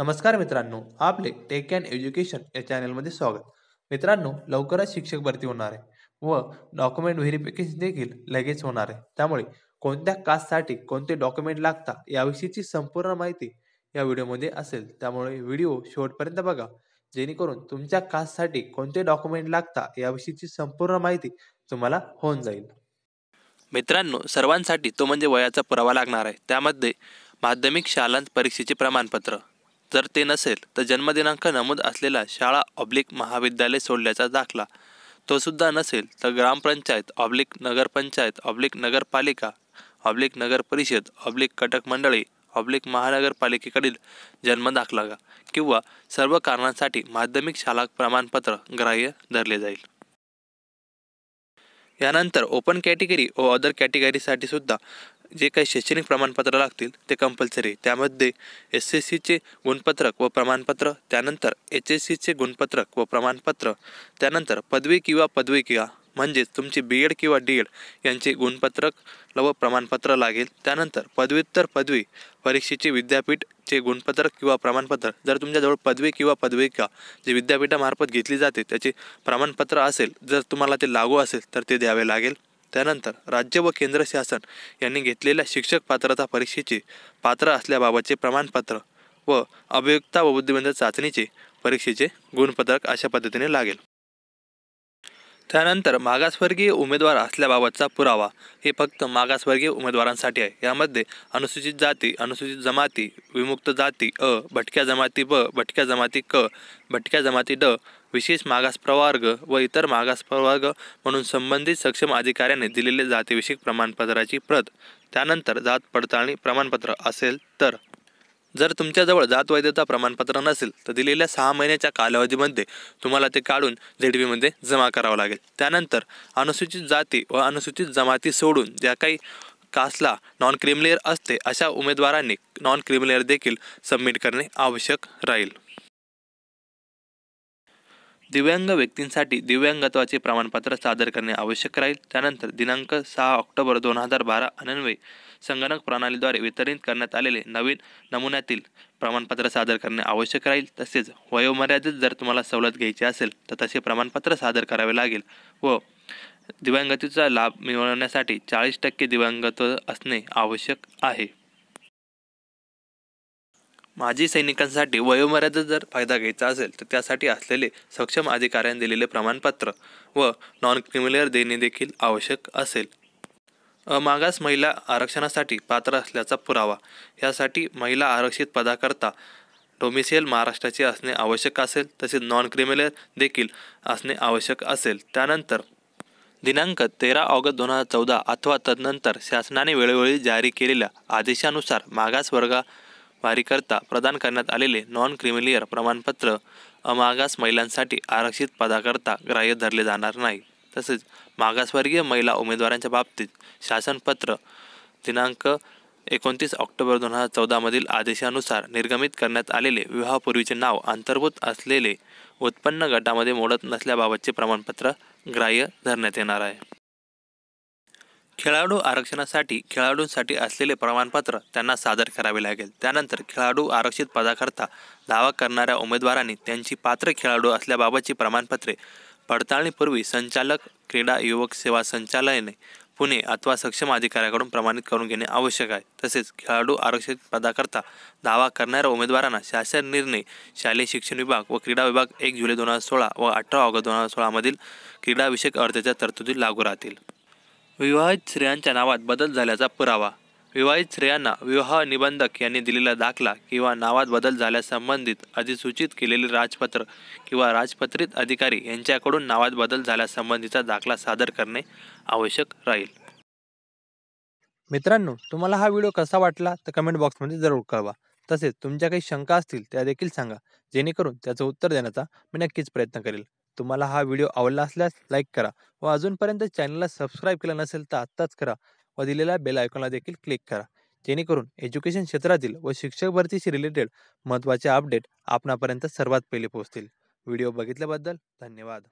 नमस्कार मित्रांनो आपले टेक अँड एज्युकेशन या चॅनलमध्ये स्वागत. मित्रांनो लवकरच शिक्षक भरती होणार आहे व डॉक्युमेंट व्हेरिफिकेशन देखील लगेच होणार आहे. त्यामुळे कोणत्या कास्टसाठी कोणते डॉक्युमेंट लागतात याविषयीची संपूर्ण माहिती या व्हिडिओमध्ये असेल. त्यामुळे व्हिडिओ शेवटपर्यंत बघा. जेणेकरून तुमच्या कास्टसाठी कोणते डॉक्युमेंट लागतात याविषयीची संपूर्ण माहिती तुम्हाला होऊन जाईल. मित्रांनो सर्वांसाठी तो म्हणजे वयाचा पुरावा लागणार आहे. त्यामध्ये माध्यमिक शालांत परीक्षेचे प्रमाणपत्र जर ते नसेल तर जन्मदिनांक नमूद असलेला शाळा ऑब्लिक महाविद्यालय सोडल्याचा दाखला. तो सुद्धा नसेल तर ग्रामपंचायत ऑब्लिक नगरपंचायत ऑब्लिक नगरपालिका ऑब्लिक नगर परिषद ऑब्लिक कटक मंडळी ऑब्लिक महानगरपालिकेकडील जन्म दाखला किंवा सर्व कारणांसाठी माध्यमिक शाळा प्रमाणपत्र ग्राह्य धरले जाईल. यानंतर ओपन कॅटेगरी व अदर कॅटेगरीसाठी सुद्धा जे काही शैक्षणिक प्रमाणपत्र लागतील ते कंपल्सरी त्यामध्ये एस एस सीचे गुणपत्रक व प्रमाणपत्र त्यानंतर एच एस सीचे गुणपत्रक व प्रमाणपत्र त्यानंतर पदवी किंवा पदवी किंवा म्हणजेच तुमची बी एड किंवा डी एड यांचे गुणपत्रक व प्रमाणपत्र लागेल. त्यानंतर पदव्युत्तर पदवी परीक्षेचे विद्यापीठचे गुणपत्रक किंवा प्रमाणपत्र. जर तुमच्याजवळ पदवी किंवा पदविका जे विद्यापीठामार्फत घेतली जाते त्याचे प्रमाणपत्र असेल जर तुम्हाला ते लागू असेल तर ते द्यावे लागेल. त्यानंतर राज्य व केंद्र शासन यांनी घेतलेल्या शिक्षक पात्रता परीक्षेचे पात्र असल्याबाबतचे प्रमाणपत्र व अभियुक्ता व बुद्धिबंध चाचणीचे परीक्षेचे गुणपत्रक अशा पद्धतीने लागेल. त्यानंतर मागासवर्गीय उमेदवार असल्याबाबतचा पुरावा हे फक्त मागासवर्गीय उमेदवारांसाठी आहे. यामध्ये अनुसूचित जाती अनुसूचित जमाती विमुक्त जाती अ भटक्या जमाती ब भटक्या जमाती क भटक्या जमाती ड विशेष मागास प्रवर्ग व इतर मागास प्रवर्ग म्हणून संबंधित सक्षम अधिकाऱ्याने दिलेले जातीविषयक प्रमाणपत्राची प्रत त्यानंतर जात पडताळणी प्रमाणपत्र असेल तर. जर तुमच्याजवळ जात वैधता प्रमाणपत्र नसेल तर दिलेल्या सहा महिन्याच्या कालावधीमध्ये तुम्हाला ते काढून झेडबीमध्ये जमा करावं लागेल. त्यानंतर अनुसूचित जाती व अनुसूचित जमाती सोडून ज्या काही कासला नॉन क्रिमिलेअर असते अशा उमेदवारांनी नॉन क्रिमिलेअर देखील सबमिट करणे आवश्यक राहील. दिव्यांग व्यक्तींसाठी दिव्यांगत्वाचे प्रमाणपत्र सादर करणे आवश्यक राहील. त्यानंतर दिनांक सहा ऑक्टोबर दोन हजार बारा अन्वये संगणक प्रणालीद्वारे वितरित करण्यात आलेले नवीन नमुन्यातील प्रमाणपत्र सादर करणे आवश्यक राहील. तसेच वयोमर्यादित जर तुम्हाला सवलत घ्यायची असेल तर तसे प्रमाणपत्र सादर करावे लागेल व दिव्यांगतीचा लाभ मिळवण्यासाठी चाळीस टक्के दिव्यांगत्व असणे आवश्यक आहे. माजी सैनिकांसाठी वयोमर्यादा जर फायदा घ्यायचा असेल तर त्यासाठी असलेले सक्षम अधिकाऱ्यांनी दिलेले प्रमाणपत्र व नॉन क्रिमिलियर देणे देखील आवश्यक असेल. मागास महिला आरक्षणासाठी पात्र असल्याचा पुरावा. यासाठी महिला आरक्षित पदाकरता डोमिसियल महाराष्ट्राचे असणे आवश्यक असेल तसेच नॉन क्रिमिनल देखील असणे आवश्यक असेल. त्यानंतर दिनांक तेरा ऑगस्ट दोन हजार चौदा अथवा तदनंतर शासनाने वेळोवेळी जारी केलेल्या आदेशानुसार मागास वर्गा वारीकरता प्रदान करण्यात आलेले नॉन क्रिमिलियर प्रमाणपत्र अमागास महिलांसाठी आरक्षित पदाकरता ग्राह्य धरले जाणार नाही. तसेच मागासवर्गीय महिला उमेदवारांच्या बाबतीत शासनपत्र दिनांक एकोणतीस ऑक्टोबर दोन हजार चौदामधील आदेशानुसार निर्गमित करण्यात आलेले विवाहापूर्वीचे नाव अंतर्भूत असलेले उत्पन्न गटामध्ये मोडत नसल्याबाबतचे प्रमाणपत्र ग्राह्य धरण्यात येणार आहे. खेळाडू आरक्षणासाठी खेळाडूंसाठी असलेले प्रमाणपत्र त्यांना सादर करावे लागेल. त्यानंतर खेळाडू आरक्षित पदाकरता दावा करणाऱ्या उमेदवारांनी त्यांची पात्र खेळाडू असल्याबाबतची प्रमाणपत्रे पडताळणीपूर्वी संचालक क्रीडा युवक सेवा संचालयाने पुणे अथवा सक्षम अधिकाऱ्याकडून प्रमाणित करून घेणे आवश्यक आहे. तसेच खेळाडू आरक्षित पदाकरता दावा करणाऱ्या उमेदवारांना शासन निर्णय शालेय शिक्षण विभाग व क्रीडा विभाग एक जुलै दोन हजार सोळा व अठरा ऑगस्ट दोन हजार सोळामधील क्रीडाविषयक अर्जाच्या तरतुदी लागू राहतील. विवाहित स्त्रियांच्या नावात बदल झाल्याचा पुरावा. विवाहित स्त्रियांना विवाह निबंधक यांनी दिलेला दाखला किंवा नावात बदल झाल्यासंबंधित अधिसूचित केलेले राजपत्र किंवा राजपत्रित अधिकारी यांच्याकडून नावात बदल झाल्यासंबंधीचा दाखला सादर करणे आवश्यक राहील. मित्रांनो तुम्हाला हा व्हिडिओ कसा वाटला तर कमेंट बॉक्समध्ये जरूर कळवा. तसेच तुमच्या काही शंका असतील त्या देखील सांगा जेणेकरून त्याचं उत्तर देण्याचा मी नक्कीच प्रयत्न करेल. तुम्हाला हा व्हिडिओ आवडला असल्यास लाईक करा व अजूनपर्यंत चॅनलला सबस्क्राईब केलं नसेल तर आत्ताच करा व दिलेल्या बेल आयकॉनला देखील क्लिक करा. जेणेकरून एज्युकेशन क्षेत्रातील व शिक्षक भरतीशी रिलेटेड महत्त्वाचे अपडेट आपणापर्यंत सर्वात पहिले पोहोचतील. व्हिडिओ बघितल्याबद्दल धन्यवाद.